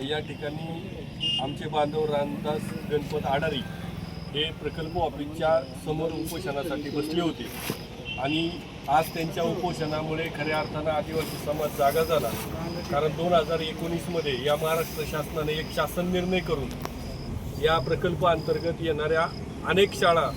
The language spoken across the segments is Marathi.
या ठिकाणी आमचे बांधव रामदास गणपत आडारी हे प्रकल्प ऑफिसच्या समोर उपोषणासाठी बसले होते. आणि आज त्यांच्या उपोषणामुळे खऱ्या अर्थानं आदिवासी समाज जागा झाला. कारण दोन हजार एकोणीसमध्ये या महाराष्ट्र शासनाने एक शासन निर्णय करून या प्रकल्पाअंतर्गत येणाऱ्या अनेक शाळा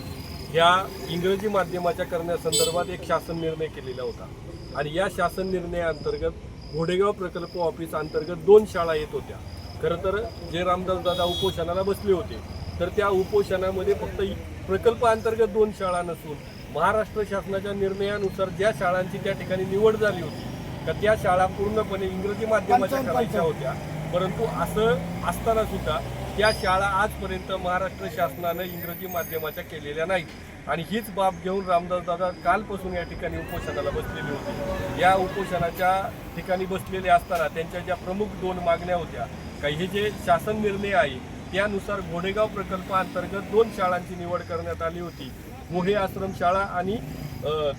ह्या इंग्रजी माध्यमाच्या करण्यासंदर्भात एक शासन निर्णय केलेला होता. आणि या शासन निर्णयाअंतर्गत घोडेगाव प्रकल्प ऑफिस अंतर्गत दोन शाळा येत होत्या. खरं तर जे रामदास दादा उपोषणाला बसले होते तर त्या उपोषणामध्ये फक्त प्रकल्पाअंतर्गत दोन शाळा नसून महाराष्ट्र शासनाच्या निर्णयानुसार ज्या शाळांची त्या ठिकाणी निवड झाली होती का त्या शाळा पूर्णपणे इंग्रजी माध्यमाच्या करायच्या होत्या. परंतु असं असताना सुद्धा त्या शाळा आजपर्यंत महाराष्ट्र शासनानं इंग्रजी माध्यमाच्या केलेल्या नाहीत. आणि हीच बाब घेऊन रामदास दादा कालपासून या ठिकाणी उपोषणाला बसलेले होते. या उपोषणाच्या ठिकाणी बसलेले असताना त्यांच्या ज्या प्रमुख दोन मागण्या होत्या काही हे जे शासन निर्णय आहे त्यानुसार घोडेगाव प्रकल्पाअंतर्गत दोन शाळांची निवड करण्यात आली होती. मोहे आश्रम शाळा आणि अ,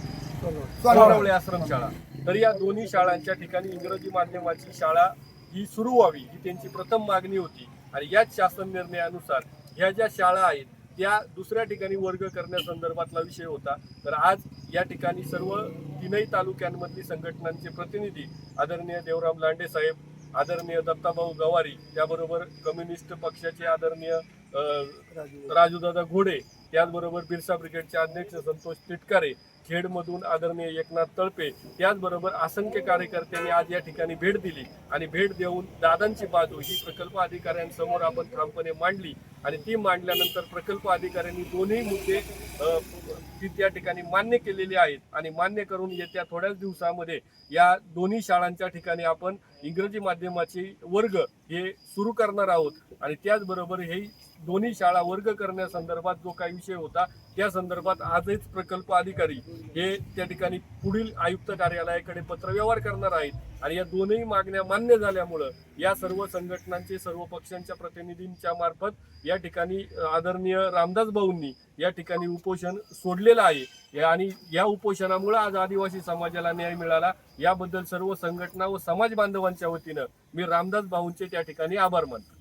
आश्रम शाळा. तर या दोन्ही शाळांच्या ठिकाणी इंग्रजी माध्यमाची शाळा ही सुरू व्हावी ही त्यांची प्रथम मागणी होती. आणि याच शासन निर्णयानुसार ह्या ज्या शाळा आहेत त्या दुसऱ्या ठिकाणी वर्ग करण्यासंदर्भातला विषय होता. तर आज या ठिकाणी सर्व तीनही तालुक्यांमधली संघटनांचे प्रतिनिधी आदरणीय देवराम लांडे साहेब आदरणीय दत्ताभाऊ गवारी त्याबरोबर कम्युनिस्ट पक्षाचे आदरणीय राजूदादा घोडे त्याचबरोबर बिरसा ब्रिगेडचे अध्यक्ष संतोष तिटकारे खेडमधून आदरणीय एकनाथ तळपे त्याचबरोबर असंख्य कार्यकर्त्यांनी आज या ठिकाणी भेट दिली आणि भेट देऊन दादांची बाजू ही प्रकल्प अधिकाऱ्यांसमोर आपण ठामपणे मांडली आणि ती मांडल्यानंतर प्रकल्प अधिकाऱ्यांनी दोन्ही मुद्दे ती त्या ठिकाणी मान्य केलेले आहेत आणि मान्य करून येत्या थोड्याच दिवसामध्ये या दोन्ही शाळांच्या ठिकाणी आपण इंग्रजी माध्यमाचे वर्ग हे सुरू करणार आहोत आणि त्याचबरोबर हे दोन्ही शाळा वर्ग करण्यासंदर्भात जो काही विषय होता त्या संदर्भात आजच प्रकल्प अधिकारी हे त्या ठिकाणी पुढील आयुक्त कार्यालयाकडे पत्रव्यवहार करणार आहेत. आणि या दोनही मागण्या मान्य झाल्यामुळं या सर्व संघटनांचे सर्व पक्षांच्या प्रतिनिधींच्या मार्फत या ठिकाणी आदरणीय रामदास भाऊंनी या ठिकाणी उपोषण सोडलेलं आहे. या- आणि या उपोषणामुळे आज आदिवासी समाजाला न्याय मिळाला. याबद्दल सर्व संघटना व समाज बांधवांच्या वतीनं मी रामदास भाऊंचे त्या ठिकाणी आभार मानतो.